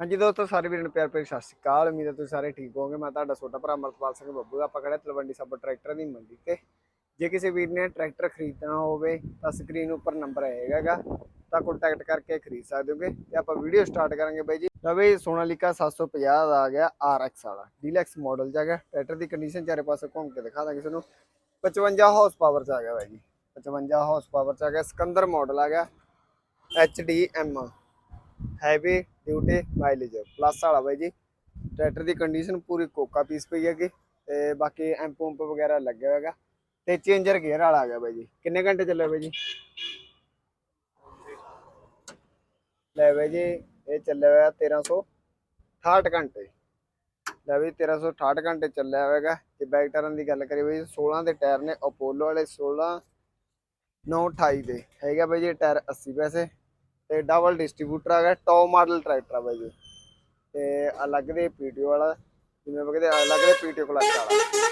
ਹਾਂਜੀ ਦੋਸਤੋ, ਸਾਰੇ ਵੀਰਾਂ ਨੂੰ ਪਿਆਰ ਭਰੀ ਸਤਿ ਸ਼੍ਰੀ ਅਕਾਲ। ਉਮੀਦ ਹੈ ਤੁਸੀਂ ਸਾਰੇ ਠੀਕ ਹੋਵੋਗੇ। ਮੈਂ ਤੁਹਾਡਾ ਛੋਟਾ ਭਰਾ ਅਮਰਪਾਲ ਸਿੰਘ ਬੱਬੂ। ਆਪਾਂ ਖੜੇ ਤਲਵੰਡੀ ਸਾਬੋ ਟਰੈਕਟਰ ਦੀ ਮੰਡੀ ਤੇ। ਜੇ ਕਿਸੇ ਵੀਰ ਨੇ ਟਰੈਕਟਰ ਖਰੀਦਣਾ ਹੋਵੇ, ਤਾਂ ਸਕਰੀਨ ਉੱਪਰ ਨੰਬਰ ਆਏਗਾਗਾ ਤਾਂ ਕੰਟੈਕਟ ਕਰਕੇ ਖਰੀਦ ਸਕਦੇ ਹੋਗੇ ਤੇ ਆਪਾਂ ਵੀਡੀਓ ਸਟਾਰਟ ਕਰਾਂਗੇ ਬਾਈ ਜੀ। ਤਾਂ ਬਈ, ਸੋਨਾਲੀਕਾ 750 ਦਾ ਆ ਗਿਆ RX ਵਾਲਾ। ਡੀਲੈਕਸ ਮਾਡਲ ਚ ਆ ਗਿਆ। ਟਰੈਕਟਰ ਦੀ ਕੰਡੀਸ਼ਨ ਚਾਰੇ ਪਾਸੇ ਘੁੰਮ ਕੇ ਦਿਖਾ ਦਾਂਗੇ ਤੁਹਾਨੂੰ। 55 ਹਾਰਸ ਪਾਵਰ ਚ ਆ ਗਿਆ ਬਾਈ ਜੀ। 55 ਹਾਰਸ ਪਾਵਰ ਚ ਆ ਗਿਆ। ਸਿਕੰਦਰ ਮਾਡਲ ਆ ਗਿਆ। HDM heavy duty mileage plus ਵਾਲਾ ਬਾਈ ਜੀ ਟਰੈਕਟਰ ਦੀ ਕੰਡੀਸ਼ਨ ਪੂਰੀ ਕੋਕਾ ਪੀਸ ਪਈ ਹੈਗੀ ਤੇ ਬਾਕੀ ਐਂਪ ਪੰਪ ਵਗੈਰਾ ਲੱਗਿਆ ਹੋਏਗਾ ਤੇ ਚੇਂਜਰ ਗੇਅਰ ਵਾਲਾ ਆ ਗਿਆ ਬਾਈ ਜੀ। ਕਿੰਨੇ ਘੰਟੇ ਚੱਲਿਆ ਬਾਈ ਜੀ? ਲੈ ਬਾਈ ਜੀ, ਇਹ ਚੱਲਿਆ ਹੋਇਆ 1368 ਘੰਟੇ। ਲੈ ਵੀ 1368 ਘੰਟੇ ਚੱਲਿਆ ਹੋਵੇਗਾ ਤੇ ਬੈਕ ਟਾਇਰਾਂ ਦੀ ਗੱਲ ਕਰੀਏ ਬਾਈ 16 ਦੇ ਟਾਇਰ ਨੇ ਅਪੋਲੋ ਵਾਲੇ 16 928 ਦੇ। ਹੈਗਾ ਬਾਈ ਜੀ, ਟਾਇਰ 80 ਪੈਸੇ। ਤੇ ਡਬਲ ਡਿਸਟ੍ਰੀਬਿਊਟਰ ਹੈਗਾ ਗਿਆ ਟੌਪ ਮਾਡਲ ਟਰੈਕਟਰ ਆ ਬਾਈ ਜੀ। ਤੇ ਅਲੱਗ ਦੇ ਪੀਟੀਓ ਵਾਲਾ, ਜਿਵੇਂ ਬਗਦੇ ਅਲੱਗ ਦੇ ਪੀਟੀਓ ਕਲੱਚ ਵਾਲਾ।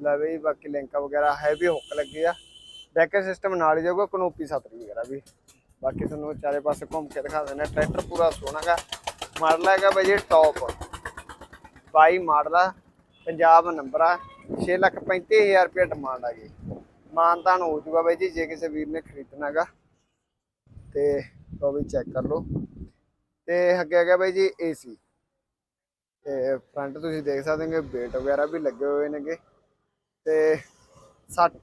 ਲੈ ਬਈ, ਬਾਕੀ ਲਿੰਕਾਂ ਵਗੈਰਾ ਹੈ ਵੀ ਹੁੱਕ ਲੱਗੇ ਆ। ਬੈਕਅਪ ਸਿਸਟਮ ਨਾਲ ਹੀ ਜਾਊਗਾ, ਕਨੋਪੀ ਸਤਰੀ ਵਗੈਰਾ ਵੀ। ਬਾਕੀ ਤੁਹਾਨੂੰ ਚਾਰੇ ਪਾਸੇ ਘੁੰਮ ਕੇ ਦਿਖਾ ਦਿੰਦੇ ਟਰੈਕਟਰ ਪੂਰਾ ਸੋਹਣਾ ਗਾ ਮਾਡਲ ਹੈਗਾ ਬਾਈ ਜੀ ਟੌਪ 22 ਮਾਡਲ ਆ, ਪੰਜਾਬ ਨੰਬਰ ਆ। 635000 ਰੁਪਏ ਡਿਮਾਂਡ ਆ ਗਈ ਮਾਨਤਾਨ ਹੋ ਜੂਗਾ ਬਾਈ ਜੀ, ਜੇ ਕਿਸੇ ਵੀਰ ਨੇ ਖਰੀਦਣਾਗਾ ਤੇ ਉਹ ਵੀ ਚੈੱਕ ਕਰ ਲਓ। ਤੇ ਅੱਗੇ ਆ ਗਿਆ ਬਾਈ ਜੀ ਏਸੀ ਤੇ ਫਰੰਟ ਤੁਸੀਂ ਦੇਖ ਸਕਦੇ ਹੋ ਬੇਟ ਵਗੈਰਾ ਵੀ ਲੱਗੇ ਹੋਏ ਨੇਗੇ। ਤੇ 60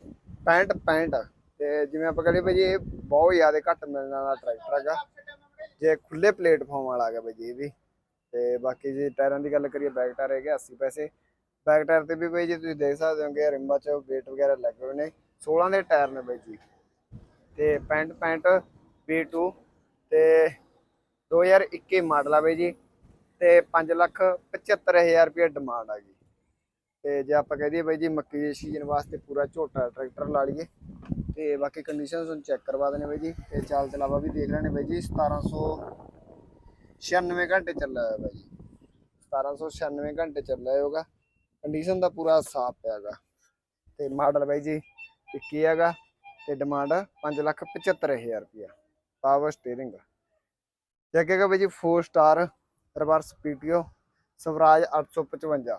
65 65 ਤੇ ਜਿਵੇਂ ਆਪਾਂ ਕਹਿੰਦੇ ਬਾਈ ਜੀ, ਇਹ ਬਹੁਤ ਜ਼ਿਆਦਾ ਘੱਟ ਮਿਲਣ ਵਾਲਾ ਟਰੈਕਟਰ ਹੈਗਾ। ਜੇ ਖੁੱਲੇ ਪਲੇਟਫਾਰਮ ਵਾਲਾ ਹੈਗਾ ਬਾਈ ਜੀ ਇਹ ਵੀ। ਤੇ ਬਾਕੀ ਜੇ ਟਾਇਰਾਂ ਦੀ ਗੱਲ ਕਰੀਏ ਬੈਕ ਟਾਇਰ ਹੈਗੇ 80 ਪੈਸੇ। ਬੈਕ ਟਾਇਰ ਤੇ ਵੀ ਬਾਈ ਜੀ ਤੁਸੀਂ ਦੇਖ ਸਕਦੇ ਹੋਗੇ ਰਿੰਮਾਂ 'ਚ ਵੇਟ ਵਗੈਰਾ ਲੱਗੇ ਹੋਏ ਨੇ। 16 ਦੇ ਟਾਇਰ ਨੇ ਬਾਈ ਜੀ। ਤੇ 65 65 B2 ਤੇ 2021 ਮਾਡਲ ਆ ਬਾਈ ਜੀ, ਤੇ 5 ਲੱਖ 75000 ਰੁਪਏ ਡਿਮਾਂਡ ਆ ਜੀ। ਤੇ ਜੇ ਆਪਾਂ ਕਹਦੇ ਬਾਈ ਜੀ, ਮੱਕੀ ਦੇ ਸੀਜ਼ਨ ਵਾਸਤੇ ਪੂਰਾ ਝੋਟਾ ਟਰੈਕਟਰ ਲਾ ਲਈਏ, ਤੇ ਬਾਕੀ ਕੰਡੀਸ਼ਨਸ ਨੂੰ ਚੈੱਕ ਕਰਵਾ ਦੇਣੇ ਬਾਈ ਜੀ, ਤੇ ਚਾਲ ਚਲਾਵਾ ਵੀ ਦੇਖ ਲੈਣੇ ਬਾਈ ਜੀ 1796 ਘੰਟੇ ਚੱਲਿਆ ਹੋਇਆ ਬਾਈ ਜੀ। 1796 ਘੰਟੇ ਚੱਲਿਆ ਹੋਗਾ ਕੰਡੀਸ਼ਨ ਦਾ ਪੂਰਾ ਸਾਫ਼ ਪਿਆਗਾ ਤੇ ਮਾਡਲ ਬਾਈ ਜੀ 21 ਹੈਗਾ, ਤੇ ਡਿਮਾਂਡ 575000 ਰੁਪਇਆ ਪਾਵਰ ਸਟੀਅਰਿੰਗ ਜੱਗੇਗਾ ਬਾਈ ਜੀ 4 star reverse PTO Swaraj 855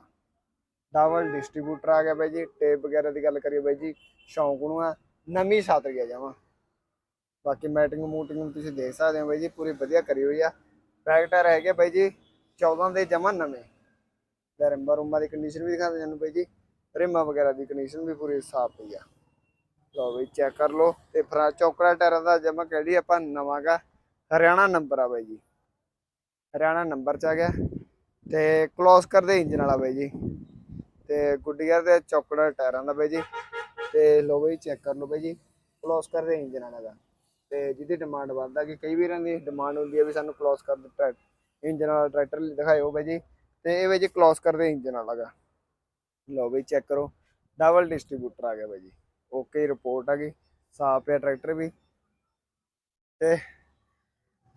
double distributor ਆ ਗਿਆ ਬਾਈ ਜੀ ਟੇਪ ਵਗੈਰਾ ਦੀ ਗੱਲ ਕਰੀਏ ਬਾਈ ਜੀ, ਸ਼ੌਂਕ ਨੂੰ ਆ ਨਵੀਂ ਛੱਤ ਗਿਆ ਜਾਵਾਂ ਬਾਕੀ ਮੈਟਿੰਗ ਮੂਟਿੰਗ ਤੁਸੀਂ ਦੇਖ ਸਕਦੇ ਹੋ ਬਾਈ ਜੀ, ਪੂਰੀ ਵਧੀਆ ਕਰੀ ਹੋਈ ਆ। ਬੈਕ ਟਾਇਰ ਹੈਗੇ ਬਾਈ ਜੀ 14 ਦੇ ਜਮਾ ਨਵੇਂ। ਤੇ ਰਿੰਬਾ ਰੁੰਬਾ ਦੀ ਕੰਡੀਸ਼ਨ ਵੀ ਦਿਖਾ ਦਿੰਦੇ ਬਾਈ ਜੀ, ਰਿੰਮਾਂ ਵਗੈਰਾ ਦੀ ਕੰਡੀਸ਼ਨ ਵੀ ਪੂਰੀ ਸਾਫ਼ ਪਈ ਆ। ਲਓ ਬਈ ਚੈੱਕ ਕਰ ਲਓ, ਤੇ ਫਰਾ ਚੌਕਰਾ ਟਾਇਰਾਂ ਦਾ ਜਮਾ ਕਹਿ ਆਪਾਂ ਨਵਾਂ ਗਾ ਹਰਿਆਣਾ ਨੰਬਰ ਆ ਬਾਈ ਜੀ। ਹਰਿਆਣਾ ਨੰਬਰ ਚ ਆ ਗਿਆ ਤੇ ਕਲੋਸ ਕਰਦੇ ਇੰਜਨ ਵਾਲਾ ਬਾਈ ਜੀ। ਤੇ ਗੁੱਡੀਅਰ ਦੇ ਚੌਕੜਾ ਟਾਇਰਾਂ ਦਾ ਬਾਈ ਜੀ। ਤੇ ਲੋ ਬਾਈ ਚੈੱਕ ਕਰ ਲਓ ਬਾਈ ਜੀ। ਕਲੋਸ ਕਰਦੇ ਇੰਜਨ ਵਾਲਾ ਦਾ। ਤੇ ਜਿਹਦੀ ਡਿਮਾਂਡ ਵੱਧਦਾ ਕਿ ਕਈ ਵੀਰਾਂ ਦੀ ਡਿਮਾਂਡ ਹੁੰਦੀ ਹੈ ਵੀ ਸਾਨੂੰ ਕਲੋਸ ਕਰ ਦਿੱਤਾ ਇੰਜਨ ਵਾਲਾ ਟਰੈਕਟਰ ਦਿਖਾਇਓ ਬਾਈ ਜੀ। ਤੇ ਇਹ ਬਾਈ ਜੀ ਕਲੋਸ ਕਰਦੇ ਇੰਜਨ ਵਾਲਾ ਗਾ ਲਓ ਬਾਈ ਚੈੱਕ ਕਰੋ। ਡਬਲ ਡਿਸਟ੍ਰੀਬਿਊਟਰ ਆ ਗਿਆ ਬਾਈ ਜੀ। ਓਕੇ ਰਿਪੋਰਟ ਆ ਗਈ। ਸਾਫ਼ ਹੈ ਟਰੈਕਟਰ ਵੀ। ਤੇ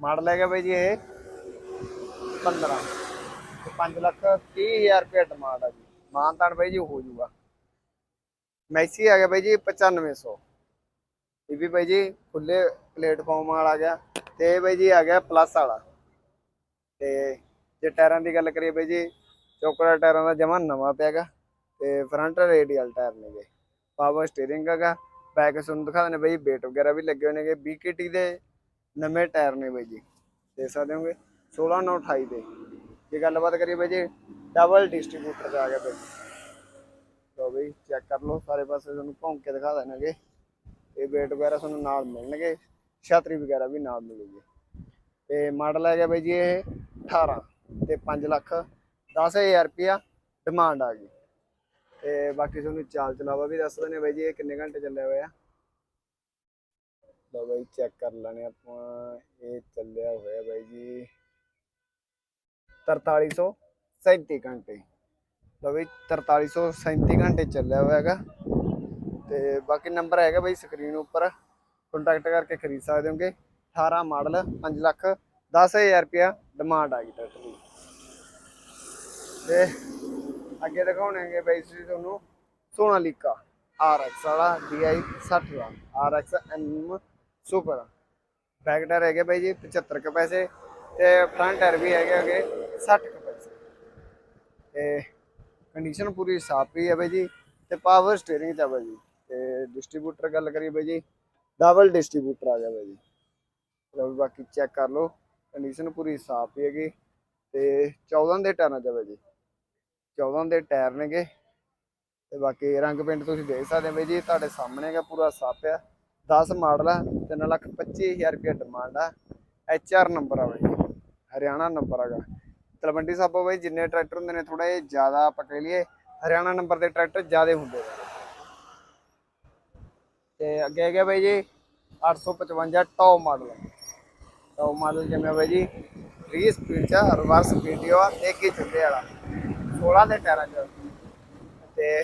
ਮਾਡਲ ਹੈਗਾ ਬਾਈ ਜੀ ਇਹ 15 ਤੇ 5 ਲੱਖ 30000 ਰੁਪਏ ਡਿਮਾਂਡ ਆ ਜੀ। ਮਾਨਤਾਨ ਬਾਈ ਜੀ ਹੋ ਜਾਊਗਾ। ਮੈਸੀ ਆ ਗਿਆ ਬਾਈ ਜੀ 9500 ਇਹ ਵੀ ਬਾਈ ਜੀ ਖੁੱਲੇ ਪਲੇਟਫਾਰਮ ਵਾਲਾ ਆ ਗਿਆ। ਤੇ ਇਹ ਬਾਈ ਜੀ ਆ ਗਿਆ ਪਲੱਸ ਵਾਲਾ। ਤੇ ਜੇ ਟਾਇਰਾਂ ਦੀ ਗੱਲ ਕਰੀਏ ਬਾਈ ਜੀ, ਚੌਕੜਾ ਟਾਇਰਾਂ ਦਾ ਜਮਾ ਨਵਾਂ ਪਿਆਗਾ ਤੇ ਫਰੰਟ ਰੇਡੀਅਲ ਟਾਇਰ ਨੇਗੇ ਪਾਵਰ ਸਟੀਅਰਿੰਗ ਹੈਗਾ। ਬੈਕ ਤੁਹਾਨੂੰ ਦਿਖਾ ਦਿੰਦੇ ਬਾਈ ਬੇਟ ਵਗੈਰਾ ਵੀ ਲੱਗੇ ਹੋਏ ਨੇਗੇ। BKT ਦੇ ਨਵੇਂ ਟਾਇਰ ਨੇ ਬਾਈ ਜੀ ਦੇਖ ਸਕਦੇ ਹੋਗੇ? 16 9 28 ਦੇ। ਜੇ ਗੱਲਬਾਤ ਕਰੀਏ ਬਾਈ ਜੀ ਡਬਲ ਡਿਸਟ੍ਰੀਬਿਊਟਰ ਤੇ ਆ ਗਿਆ ਬਾਈ। ਲੋ ਬਾਈ ਚੈੱਕ ਕਰ ਲਓ, ਸਾਰੇ ਪਾਸੇ ਤੁਹਾਨੂੰ ਘੁੰਮ ਕੇ ਦਿਖਾ ਦੇਣਗੇ। ਇਹ ਵੇਟ ਵਗੈਰਾ ਤੁਹਾਨੂੰ ਨਾਲ ਮਿਲਣਗੇ, ਛਤਰੀ ਵਗੈਰਾ ਵੀ ਨਾਲ ਮਿਲੂਗੀ। ਤੇ ਮਾਡਲ ਹੈਗਾ ਬਾਈ ਜੀ ਇਹ 18 ਤੇ 5 ਲੱਖ 10000 ਰੁਪਿਆ ਡਿਮਾਂਡ ਆ ਗਈ। ਤੇ ਬਾਕੀ ਤੁਹਾਨੂੰ ਚਾਲ ਚਲਾਵਾ ਵੀ ਦੱਸ ਦਿੰਦੇ ਬਾਈ ਜੀ, ਇਹ ਕਿੰਨੇ ਘੰਟੇ ਚੱਲਿਆ ਹੋਇਆ? ਲਓ ਬਾਈ ਚੈੱਕ ਕਰ ਲੈਣੇ ਆਪਾਂ। ਇਹ ਚੱਲਿਆ ਹੋਇਆ ਬਾਈ ਜੀ। 4337 ਘੰਟੇ। ਲਓ ਬਈ 4337 ਘੰਟੇ ਚੱਲਿਆ ਹੋਇਆ ਹੈਗਾ। ਤੇ ਬਾਕੀ ਨੰਬਰ ਹੈਗਾ ਬਾਈ ਸਕਰੀਨ ਉੱਪਰ। ਕੰਟੈਕਟ ਕਰਕੇ ਖਰੀਦ ਸਕਦੇ ਹੋਗੇ। 18 ਮਾਡਲ 5 ਲੱਖ 10000 ਰੁਪਿਆ ਡਿਮਾਂਡ ਆ ਗਈ ਟਰੈਕਟਰ ਦੀ ਤੇ ਅੱਗੇ ਦਿਖਾਉਣਗੇ ਬਾਈ ਜੀ ਤੁਹਾਨੂੰ ਸੋਨਾਲੀਕਾ RX ਵਾਲਾ DI 60 ਦਾ RX M super back tyre ਹੈਗੇ ਬਾਈ ਜੀ 75 ਕੁ ਪੈਸੇ ਤੇ ਫਰੰਟ ਟਾਇਰ ਵੀ ਹੈਗੇ ਹੈਗੇ 60 ਕੁ ਪੈਸੇ। ਤੇ ਕੰਡੀਸ਼ਨ ਪੂਰੀ ਸਾਫ਼ ਹੀ ਹੈ ਬਾਈ ਜੀ ਤੇ ਪਾਵਰ ਸਟੀਅਰਿੰਗ ਚ ਆ ਬਾਈ ਜੀ ਤੇ ਡਿਸਟ੍ਰੀਬਿਊਟਰ ਗੱਲ ਕਰੀਏ ਬਾਈ ਜੀ ਡਬਲ ਡਿਸਟ੍ਰੀਬਿਊਟਰ ਆ ਗਿਆ ਬਾਈ ਜੀ। ਲਓ ਬਾਕੀ ਚੈੱਕ ਕਰ ਲਓ ਕੰਡੀਸ਼ਨ ਪੂਰੀ ਸਾਫ਼ ਹੀ ਹੈਗੀ ਤੇ 14 ਦੇ ਟਾਇਰਾਂ ਚ ਆ ਬਾਈ ਜੀ। 14 ਦੇ ਟਾਇਰ ਨੇਗੇ ਤੇ ਬਾਕੀ ਰੰਗ ਪੇਂਟ ਤੁਸੀਂ ਦੇਖ ਸਕਦੇ ਹੋ ਬਾਈ ਜੀ, ਤੁਹਾਡੇ ਸਾਹਮਣੇ ਹੈਗਾ ਪੂਰਾ ਸਾਫ਼ ਆ। 10 ਮਾਡਲ ਆ 3 ਲੱਖ 25000 ਰੁਪਏ ਡਿਮਾਂਡ ਆ। ਐਚ ਆਰ ਨੰਬਰ ਆ ਬਾਈ, ਹਰਿਆਣਾ ਨੰਬਰ ਹੈਗਾ ਤਲਵੰਡੀ ਸਾਬੋ ਬਾਈ, ਜਿੰਨੇ ਟਰੈਕਟਰ ਹੁੰਦੇ ਨੇ ਥੋੜਾ ਜਿਹਾ ਜ਼ਿਆਦਾ ਆਪਾਂ ਕਹਿ ਲਈਏ, ਹਰਿਆਣਾ ਨੰਬਰ ਦੇ ਟਰੈਕਟਰ ਜ਼ਿਆਦਾ ਹੁੰਦੇ ਨੇ। ਤੇ ਅੱਗੇ ਹੈਗਾ ਬਾਈ ਜੀ 855 ਟੌਪ ਮਾਡਲ। ਟੌਪ ਮਾਡਲ ਜਿਵੇਂ ਬਾਈ ਜੀ? 3 ਸਪੀਡ ਚ ਰਿਵਰਸ ਵੀਡੀਓ ਆ, ਇੱਕ ਹੀ ਚੁੱਲੇ ਵਾਲਾ। 16 ਦੇ ਟਾਇਰਾਂ ਚ ਤੇ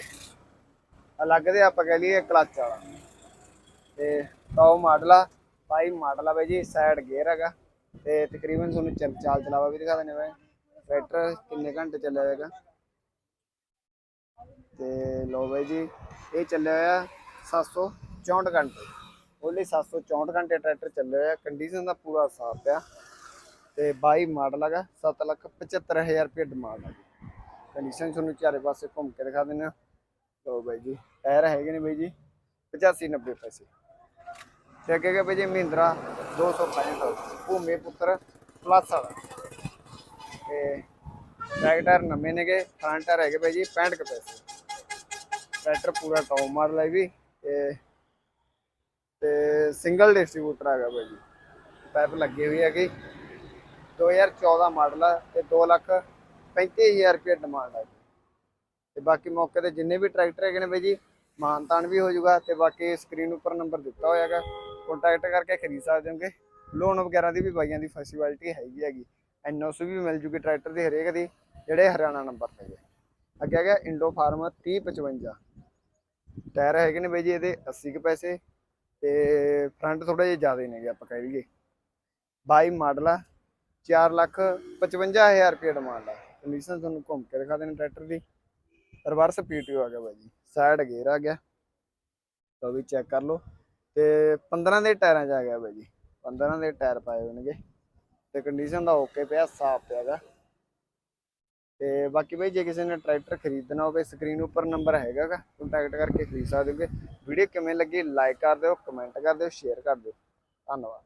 ਅਲੱਗ ਦੇ ਆਪਾਂ ਕਹਿ ਲਈਏ ਕਲਚ ਵਾਲਾ। ਤੇ ਟੌਪ ਮਾਡਲ ਆ, ਬਾਈ ਮਾਡਲ ਆ ਬਾਈ ਜੀ ਸਾਈਡ ਗੇਅਰ ਹੈਗਾ। ਤੇ ਤਕਰੀਬਨ ਤੁਹਾਨੂੰ ਚੱਲ ਚਾਲ ਚਲਾਵਾ ਵੀ ਦਿਖਾ ਦਿੰਦੇ ਬਾਈ। ਟਰੈਕਟਰ ਕਿੰਨੇ ਘੰਟੇ ਚੱਲਿਆ ਹੋਏਗਾ? ਤੇ ਲੋ ਬਾਈ ਜੀ, ਇਹ ਚੱਲਿਆ ਹੋਇਆ 764 ਘੰਟੇ। ਓਨਲੀ 764 ਘੰਟੇ ਟਰੈਕਟਰ ਚੱਲਿਆ ਹੋਇਆ ਕੰਡੀਸ਼ਨ ਦਾ ਪੂਰਾ ਸਾਫ਼ ਆ ਤੇ 22 ਮਾਡਲ ਹੈਗਾ 775000 ਰੁਪਏ ਡਿਮਾਂਡ ਹੈ ਕੰਡੀਸ਼ਨ ਤੁਹਾਨੂੰ ਚਾਰੇ ਪਾਸੇ ਘੁੰਮ ਕੇ ਦਿਖਾ ਦਿੰਦੇ ਆ। ਲੋ ਬਾਈ ਜੀ ਟਾਇਰ ਹੈਗੇ ਨੇ ਬਾਈ ਜੀ 85 90 ਪੈਸੇ। ਤੇ ਅੱਗੇ ਹੈਗਾ ਬਾਈ ਜੀ ਮਹਿੰਦਰਾ 265 ਭੂਮੀ ਪੁੱਤਰ ਪਲੱਸ ਵਾਲਾ। ਤੇ ਬੈਕ ਟਾਇਰ ਨਵੇਂ ਨੇਗੇ ਫਰੰਟ ਟਾਇਰ ਹੈਗੇ ਬਾਈ ਜੀ 65 ਕੁ ਟਰੈਕਟਰ ਪੂਰਾ ਟੌਪ ਮਾਡਲ ਹੈ ਵੀ ਤੇ ਤੇ ਸਿੰਗਲ ਡਿਸਟ੍ਰੀਬਿਊਟਰ ਹੈਗਾ ਬਾਈ ਜੀ। ਪਾਈਪ ਲੱਗੀ ਹੋਈ ਹੈਗੀ। 2014 ਮਾਡਲ ਆ ਤੇ 2 ਲੱਖ 35000 ਰੁਪਏ ਡਿਮਾਂਡ ਹੈ ਤੇ ਬਾਕੀ ਮੌਕੇ ਤੇ ਜਿੰਨੇ ਵੀ ਟਰੈਕਟਰ ਹੈਗੇ ਨੇ ਬਾਈ ਜੀ, ਮਾਨਤਾਨ ਵੀ ਹੋ ਜਾਊਗਾ ਤੇ ਬਾਕੀ ਸਕਰੀਨ ਉੱਪਰ ਨੰਬਰ ਦਿੱਤਾ ਹੋਇਆ ਹੈਗਾ। ਕੰਟੈਕਟ ਕਰਕੇ ਖਰੀਦ ਸਕਦੇ ਹੋਗੇ। ਲੋਨ ਵਗੈਰਾ ਦੀ ਵੀ ਬਾਈਆਂ ਦੀ ਫੈਸਿਲਿਟੀ ਹੈਗੀ ਹੈਗੀ। ਐਨਓਸੀ ਵੀ ਮਿਲ ਜੂਗੀ ਟਰੈਕਟਰ ਦੀ ਹਰੇਕ ਦੀ, ਜਿਹੜੇ ਹਰਿਆਣਾ ਨੰਬਰ ਹੈਗੇ। ਅੱਗੇ ਹੈਗਾ ਇੰਡੋ ਫਾਰਮ 3055 ਟਾਇਰ ਹੈਗੇ ਨੇ ਬਾਈ ਜੀ ਇਹਦੇ 80 ਕੁ ਪੈਸੇ ਤੇ ਫਰੰਟ ਥੋੜਾ ਜਿਹਾ ਜ਼ਿਆਦਾ ਹੀ ਨੇਗੇ ਆਪਾਂ ਕਹਿ ਲਈਏ। 22 ਮਾਡਲ ਆ 4 ਲੱਖ 55000 ਰੁਪਏ ਡਿਮਾਂਡ ਆ। ਕੰਡੀਸ਼ਨ ਤੁਹਾਨੂੰ ਘੁੰਮ ਕੇ ਦਿਖਾ ਦੇਣ ਟਰੈਕਟਰ ਦੀ। ਰਿਵਰਸ ਪੀਟੀਓ ਆ ਗਿਆ ਬਾਈ ਜੀ। ਸਾਈਡ ਗੇਅਰ ਆ ਗਿਆ। ਤਾਂ ਵੀ ਚੈੱਕ ਕਰ ਲਓ। ਤੇ 15 ਦੇ ਟਾਇਰਾਂ 'ਚ ਆ ਗਿਆ ਬਾਈ ਜੀ। 15 ਦੇ ਟਾਇਰ ਪਾਏ ਹੋਣਗੇ। ਤੇ ਕੰਡੀਸ਼ਨ ਦਾ ਓਕੇ ਪਿਆ, ਸਾਫ਼ ਪਿਆਗਾ ਤੇ ਬਾਕੀ ਬਾਈ ਜੇ ਕਿਸੇ ਨੇ ਟਰੈਕਟਰ ਖਰੀਦਣਾ ਹੋਵੇ ਸਕਰੀਨ ਉੱਪਰ ਨੰਬਰ ਹੈਗਾਗਾ ਕੰਟੈਕਟ ਕਰਕੇ ਖਰੀਦ ਸਕਦੇ ਹੋਗੇ। ਵੀਡੀਓ ਕਿਵੇਂ ਲੱਗੀ ਲਾਈਕ ਕਰ ਦਿਓ ਕਮੈਂਟ ਕਰ ਦਿਓ ਸ਼ੇਅਰ ਕਰ ਦਿਓ। ਧੰਨਵਾਦ।